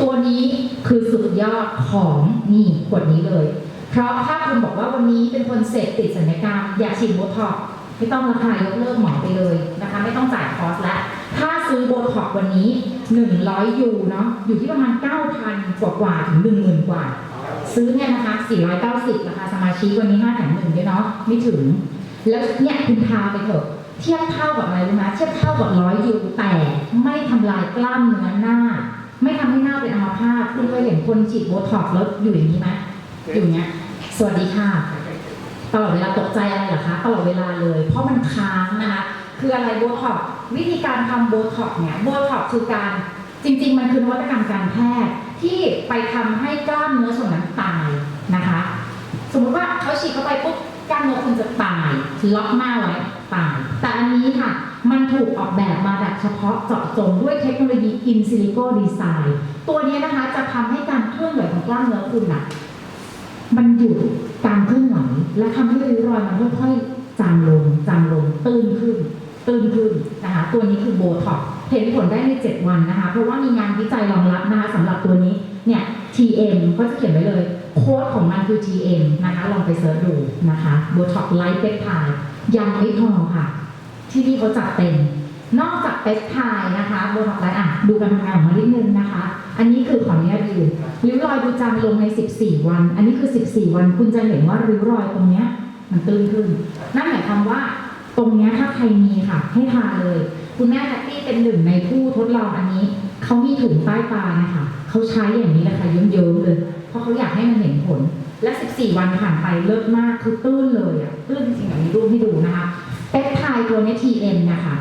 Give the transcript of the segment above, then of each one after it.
ตัวนี้คือสุดยอดของนี่ขวดนี้เลย เพราะถ้าคุณบอกว่าวันนี้เป็นคนเสพติดสัญญกรรมอยากฉีดโบท็อกไม่ต้องราคายกเลิกหมอไปเลยนะคะ ไม่ต้องจ่ายคอสล้วถ้าซื้อโบท็อกวันนี้ 100 ยูเนาะอยู่ที่ประมาณ 9,000 กว่ากว่าถึง 10,000 กว่า ซื้อเนี่ยนะคะ 490 ราคาสมาชิกวันนี้5แถม1ด้วยเนาะไม่ถึง แล้วเนี่ยคุณทาไปเถอะเทียบเท่ากับอะไรรู้ไหมเทียบเท่ากับร้อยยูแต่ไม่ทำลายกล้ามเนื้อหน้า ไม่ทำให้หน้าเป็นอัมพาตคุณเคยเห็นคนฉีดโบท็อกซ์แล้วอยู่อย่างนี้ไหมอยู่อย่างเงี้ย สวัสดีค่ะตลอดเวลาตกใจอะไรเหรอคะตลอดเวลาเลย เพราะมันค้างนะคะคืออะไรโบท็อกซ์วิธีการทำโบท็อกซ์เนี่ยโบท็อกซ์คือการจริง ๆ มันคือนวัตกรรมการแพทย์ที่ไปทำให้กล้ามเนื้อส่วนนั้นตายนะคะ สมมติว่าเขาฉีดเข้าไปปุ๊บกล้ามเนื้อคุณจะตายล็อกหน้าไว้ตายแต่อันนี้ค่ะ มันถูกออกแบบมาแบบเฉพาะเจาะจงด้วยเทคโนโลยีอินซิลิโกดีไซน์ตัวนี้นะคะจะทำให้การเคลื่อนไหวของกล้ามเนื้อคุณน่ะมันหยุดการเคลื่อนไหวและทำให้ริ้วรอยมันค่อยๆจางลงจางลงตื้นขึ้นตื้นขึ้นนะคะตัวนี้คือโบท็อกเห็นผลได้ใน 7 วันนะคะ เพราะว่ามีงานวิจัยรองรับนะคะสำหรับตัวนี้เนี่ย TM ก็จะเขียนไว้เลย โค้ดของมันคือ TM นะคะ ลองไปเสิร์ชดูนะคะโบท็อกไลท์เปปไทด์ยังไม่พอค่ะ ที่นี่เขาจัดเต็ม นอกจากเปปไทด์นะคะโบท็อกไลท์อะดูการทำงานของมันนิดนึงนะคะ อันนี้คือขออนุญาตยืนริ้วรอยดูจางลงใน 14 วัน อันนี้คือ 14 วัน คุณจะเห็นว่าริ้วรอยตรงเนี้ยมันตื้นขึ้น นั่นหมายความว่าตรงเนี้ยถ้าใครมีค่ะ ให้ทาเลย คุณแม่แพตตี้เป็นหนึ่งในผู้ทดลองอันนี้ เขามีถุงใต้ตานะคะเขาใช้อย่างนี้แหละค่ะเยิ้มๆเลย เพราะเขาอยากให้มันเห็นผล และ 14 วันผ่านไปเลิศมากคือตื้นเลยอะตื้นจริงๆแบบมีรูปให้ดูนะคะ เปปไทด์ ตัวเนี้ย TM นะคะ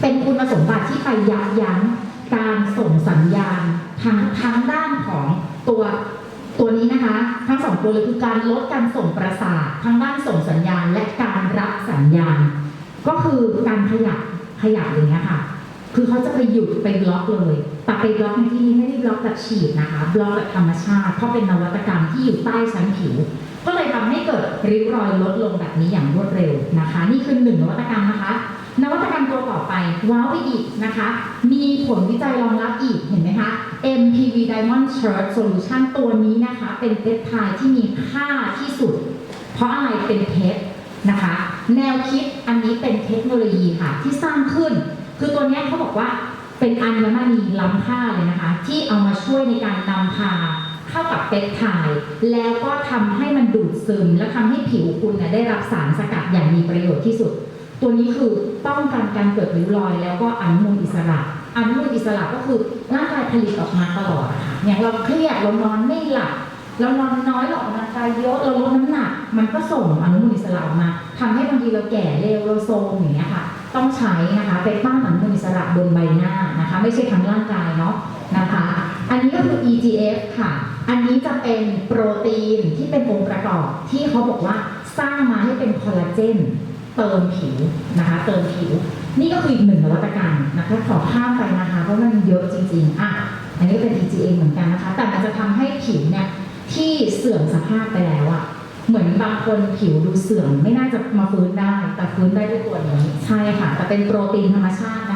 เป็นคุณสมบัติที่ไปยับยั้งการส่งสัญญาณทางทางด้านของตัวตัวนี้นะคะ ทั้งสองตัวเลยคือการลดการส่งประสาททางด้านส่งสัญญาณและการรับสัญญาณ ก็คือการขยับขยับอย่างเงี้ยค่ะ คือเขาจะไปหยุดไปบล็อกเลยแต่ไปบล็อกในที่นี้ไม่ได้บล็อกแบบฉีดนะคะ บล็อกแบบธรรมชาติ เพราะเป็นนวัตกรรมที่อยู่ใต้ชั้นผิว ก็เลยทำให้เกิดริ้วรอยลดลงแบบนี้อย่างรวดเร็วนะคะ นี่คือหนึ่งนวัตกรรมนะคะ นวัตกรรมตัวต่อไปว้าวอีกนะคะ มีผลวิจัยรองรับอีกเห็นไหมคะ MPV Diamond Shirt Solution ตัวนี้นะคะ เป็นเปปไทด์ที่มีค่าที่สุด เพราะอะไรเป็นเพชรนะคะ แนวคิดอันนี้เป็นเทคโนโลยีค่ะที่สร้างขึ้น คือตัวนี้เขาบอกว่าเป็นอัญมณีล้ำค่าเลยนะคะ ที่เอามาช่วยในการนำพาเข้ากับเปปไทด์แล้วก็ทำให้มันดูดซึม และทำให้ผิวคุณเนี่ยได้รับสารสกัดอย่างมีประโยชน์ที่สุด ตัวนี้คือป้องกันการเกิดริ้วรอย แล้วก็อนุมูลอิสระอนุมูลอิสระก็คือร่างกายผลิตออกมาตลอดอะค่ะอย่างเราเครียดเรานอนไม่หลับเรานอนน้อยเราออกกำลังกายเยอะเราลดน้ำหนักมันก็ส่งอนุมูลอิสระออกมาทำให้บางทีเราแก่เร็วเราโซมอย่างเงี้ยค่ะ ต้องใช้นะคะเป็นป้านอนุมูลอิสระบนใบหน้านะคะไม่ใช่ทั้งร่างกายเนาะนะคะ อันนี้ก็คือ EGF ค่ะ อันนี้จะเป็นโปรตีนที่เป็นองค์ประกอบที่เขาบอกว่าสร้างมาให้เป็นคอลลาเจนเติมผิวนะคะเติมผิว นี่ก็คืออีกหนึ่งนวัตกรรมนะคะขอข้ามไปนะคะเพราะมันเยอะจริงๆอะอันนี้เป็น EGA เหมือนกันนะคะ แต่มันจะทำให้ผิวเนี่ยที่เสื่อมสภาพไปแล้วอะ เหมือนบางคนผิวดูเสื่อมไม่น่าจะมาฟื้นได้ แต่ฟื้นได้ด้วยตัวนี้ใช่ค่ะ แต่เป็นโปรตีนธรรมชาติ